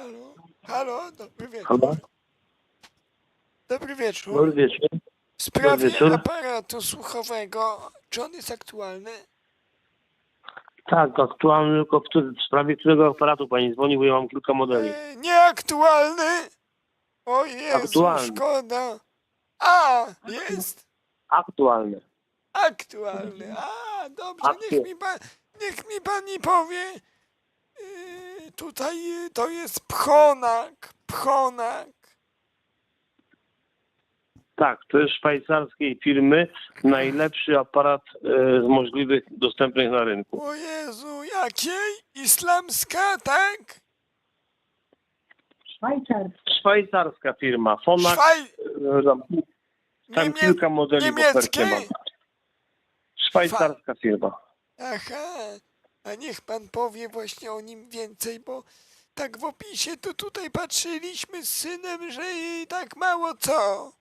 Halo? Halo? Dobry wieczór. Halo? Dobry wieczór. Dobry wieczór. W sprawie wieczór. aparatu słuchowego, czy on jest aktualny? Tak, aktualny, tylko w, w sprawie którego aparatu pani dzwoni, bo ja mam kilka modeli. E, nieaktualny? O Jezu, Aktualny. szkoda. A, jest Aktualny. aktualny. A, dobrze, niech mi, pan, niech mi pani powie. Yy, tutaj y, to jest pchonak, pchonak. Tak, to jest szwajcarskiej firmy najlepszy aparat e, z możliwych dostępnych na rynku. O Jezu, jakiej? Islamska, tak? Szwajcarski. Szwajcarska firma, Fonak, Szwaj... tam, tam Niemie- kilka modeli w ofercie niemieckiej? ma. Szwajcarska firma. Aha, a niech pan powie właśnie o nim więcej, bo tak w opisie to tutaj patrzyliśmy z synem, że i tak mało co.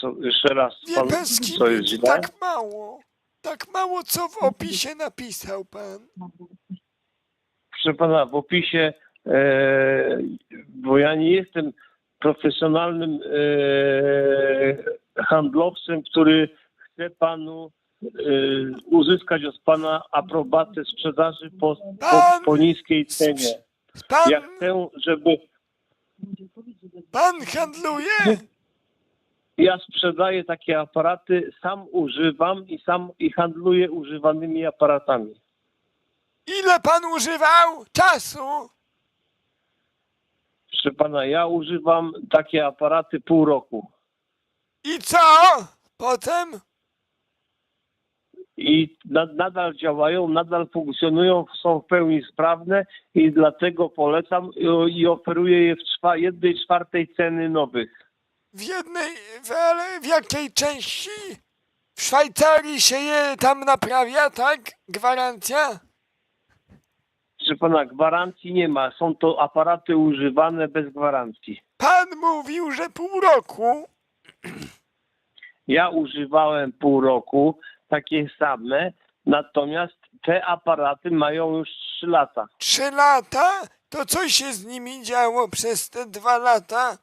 Co, jeszcze raz, Nie pan, kim, co jest źle? tak mało. Tak mało co w opisie napisał pan. Proszę pana, w opisie, e, bo ja nie jestem profesjonalnym e, handlowcem, który chce panu e, uzyskać od pana aprobatę sprzedaży po, po, Pan- po niskiej cenie. Pan, Ja chcę, żeby pan handluje? ja sprzedaję takie aparaty, sam używam i sam i handluję używanymi aparatami. Ile pan używał czasu? Proszę pana, ja używam takie aparaty pół roku. I co? Potem? I na, nadal działają, nadal funkcjonują, są w pełni sprawne i dlatego polecam i, i oferuję je w czwa, jednej czwartej ceny nowych. W jednej, w, ale w jakiej części? W Szwajcarii się je tam naprawia, tak? Gwarancja? Proszę pana, gwarancji nie ma. Są to aparaty używane bez gwarancji. Pan mówił, że pół roku. Ja używałem pół roku, takie same, natomiast te aparaty mają już trzy lata. Trzy lata? To co się z nimi działo przez te dwa lata?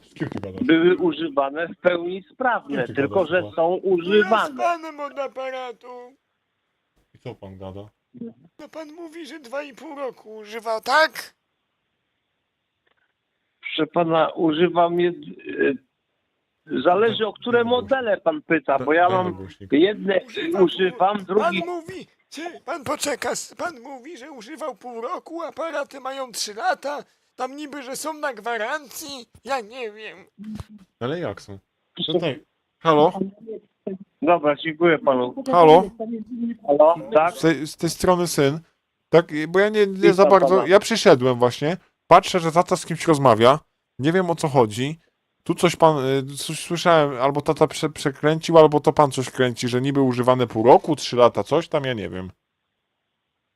Z kim ty gadasz? Były używane w pełni sprawne, Ty tylko że są Ja z używane. panem od aparatu. I co pan gada? No pan mówi, że dwa i pół roku używał, tak? Proszę pana, używam jed... e, Zależy o które modele pan pyta, bo ja mam jedne Używał używam, drugi Pan mówi, czy pan poczeka, pan mówi, że używał pół roku, aparaty mają trzy lata, tam niby, że są na gwarancji, ja nie wiem. Ale jak są? Tutaj. Halo? Dobra, dziękuję panu. Halo? Halo? Tak? Z tej, z tej strony syn. Tak, bo ja nie, nie za bardzo. Ja przyszedłem właśnie. Patrzę, że tata z kimś rozmawia. Nie wiem o co chodzi. Tu coś pan. y, Coś słyszałem, albo tata prze, przekręcił, albo to pan coś kręci, że niby używane pół roku, trzy lata, coś tam, ja nie wiem.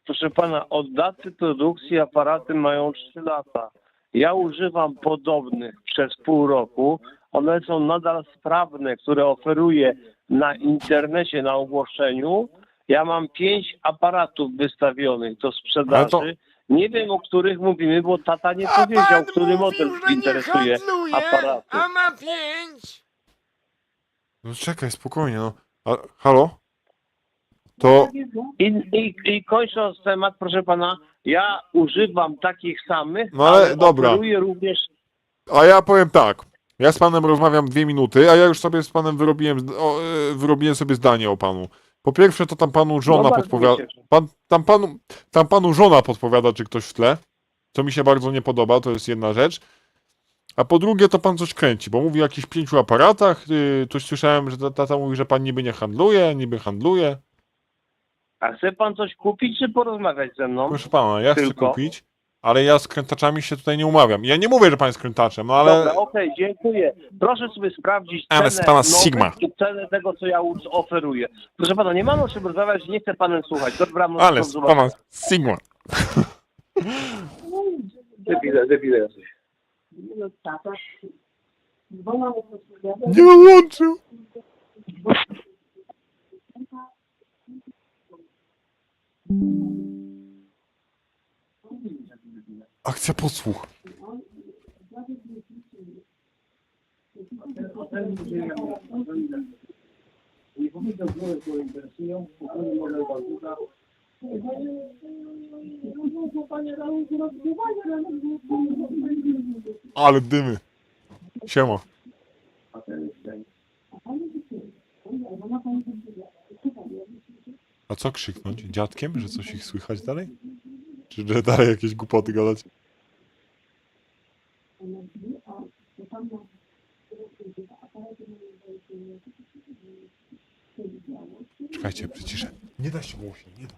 Proszę pana, od daty produkcji aparaty mają 3 lata. Ja używam podobnych przez pół roku. One są nadal sprawne, które oferuję na internecie, na ogłoszeniu. Ja mam pięć aparatów wystawionych do sprzedaży. Nie wiem, o których mówimy, bo tata nie A powiedział, pan który mówił, model że interesuje nie handluje, aparatu. a ma pięć. No czekaj, spokojnie, no. A, halo? To. I, i, I kończąc temat, proszę pana, ja używam takich samych, No ale ale dobra. oferuję również A ja powiem tak. Ja z panem rozmawiam dwie minuty, a ja już sobie z panem wyrobiłem, o, e, wyrobiłem sobie zdanie o panu. Po pierwsze, to tam panu żona No podpowiada. Pan, tam, panu, tam panu żona podpowiada, czy ktoś w tle. Co mi się bardzo nie podoba, to jest jedna rzecz. A po drugie, to pan coś kręci, bo mówi o jakichś pięciu aparatach. Yy, coś słyszałem, że ta- tata mówi, że pan niby nie handluje, niby handluje. A chce pan coś kupić, czy porozmawiać ze mną? Proszę pana, ja chcę Tylko? kupić, ale ja z krętaczami się tutaj nie umawiam. Ja nie mówię, że pan jest krętaczem, no ale. Dobra, okej, dziękuję. Proszę sobie sprawdzić cenę, Ale z pana nowych Sigma. i cenę tego, co ja oferuję. Proszę pana, nie mam o czym rozmawiać, nie chcę panem słuchać. Dobranoc. Ale do z pana Sigma. Debile, debile jacyś. No. Nie wyłączył. Akcja podsłuch. Ale dymy. Siema. A co krzyknąć? Dziadkiem, że coś ich słychać dalej? Czy dalej jakieś głupoty gadać? Czekajcie, przyciszę. Nie da się głośniej, nie da.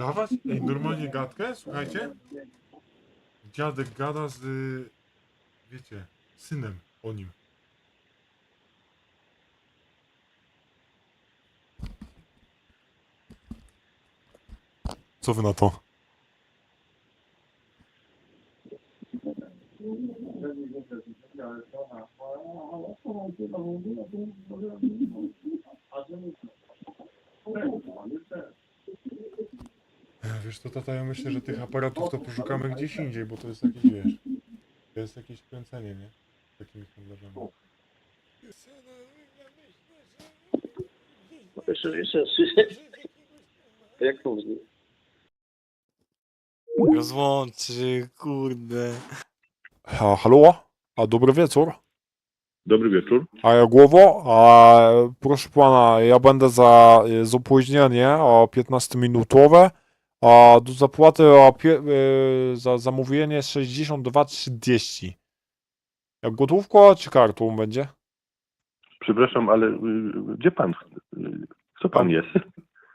Dawać? Ej, normalnie gadkę? Słuchajcie? Dziadek gada z... Wiecie, synem o nim. Co wy na to? Wiesz to tata, ja myślę, że tych aparatów to poszukamy gdzieś indziej, bo to jest jakieś, wiesz, to jest jakieś kręcenie, nie? Takimi handlarzami. Jeszcze, jeszcze. Jak to brzmi? Rozłączy, kurde. A, halo? A dobry wieczór. Dobry wieczór. A ja głowo, a proszę pana, ja będę za, y, z opóźnienie o 15-minutowe, a do zapłaty o pie, y, za zamówienie 62,30. Jak gotówką czy kartą będzie? Przepraszam, ale y, gdzie pan? y, Kto pan jest?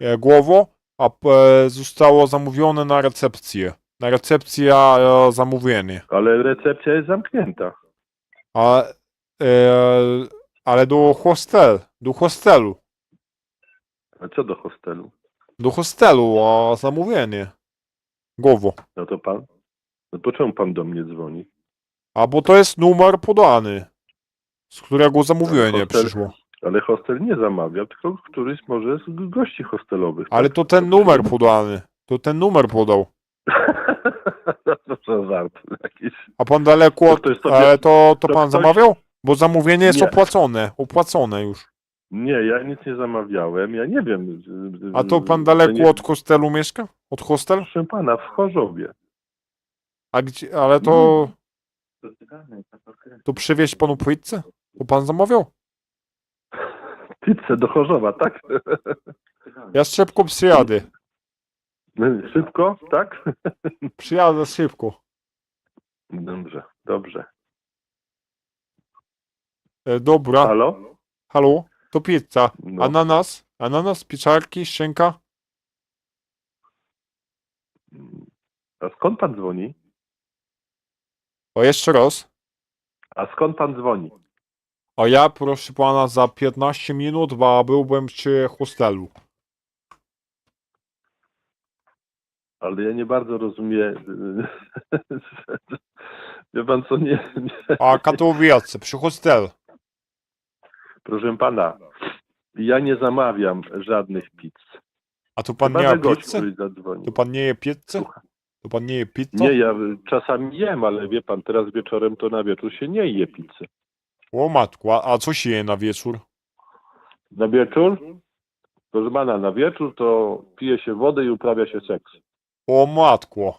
E, Głowo, a e, zostało zamówione na recepcję. Na recepcję e, zamówienie. Ale recepcja jest zamknięta. A, e, ale do hostel, do hostelu. A co do hostelu? Do hostelu, a zamówienie. Głowo. No to pan? No to czemu pan do mnie dzwoni? A bo to jest numer podany, z którego zamówienie Hostel. przyszło. Ale hostel nie zamawia, tylko któryś może z g- gości hostelowych. Ale to ten numer podany. To ten numer podał. to co żart jakiś. A pan daleko To od... ktoś sobie- Ale to, to to pan ktoś- zamawiał? Bo zamówienie jest Nie. opłacone. Opłacone już. Nie, ja nic nie zamawiałem, ja nie wiem. A to pan daleko nie- od hostelu mieszka? Od hostel? Proszę pana, w Chorzowie. A gdzie, ale to... To przywieźć panu pizzę? To pan zamawiał? Pizzę do Chorzowa, tak? Ja szybko przyjadę. Szybko, tak? Przyjadę szybko. Dobrze, dobrze. E, dobra. Halo? Halo? To pizza. No. Ananas? Ananas, pieczarki, szynka? A skąd pan dzwoni? O, jeszcze raz. A skąd pan dzwoni? A ja, proszę pana, za 15 minut, bo byłbym przy hostelu. Ale ja nie bardzo rozumiem. Wie pan co, nie, nie. A Katowice, przy hostel. Proszę pana, ja nie zamawiam żadnych pizz. A to pan Chyba, nie je gość, pizzę? który. To pan nie je pizzę? To pan nie je pizzę? Nie, ja czasami jem, ale wie pan, teraz wieczorem to na wieczór się nie je pizzy. O matku, a, a co się je na wieczór? Na wieczór? Proszę pana, na wieczór to pije się wodę i uprawia się seks. O matku,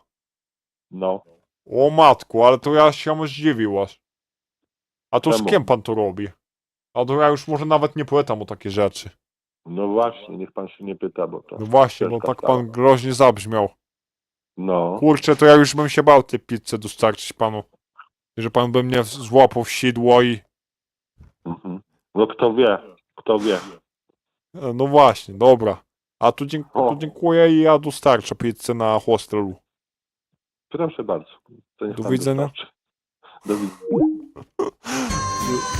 No. o matku, ale to ja się zdziwił aż. A to z Czemu? kim pan to robi? A to ja już może nawet nie pytam o takie rzeczy. No właśnie, niech pan się nie pyta, bo to. No właśnie, no ciężka tak pan groźnie zabrzmiał. No. Kurczę, to ja już bym się bał tej pizzy dostarczyć panu. Że pan by mnie złapał w sidło i... Mhm. No kto wie, kto wie. E, No właśnie, dobra. A tu, dzięk O. tu dziękuję i ja dostarczę pizzę na hostelu. Proszę bardzo. To niech Do pan widzenia. Do widzenia.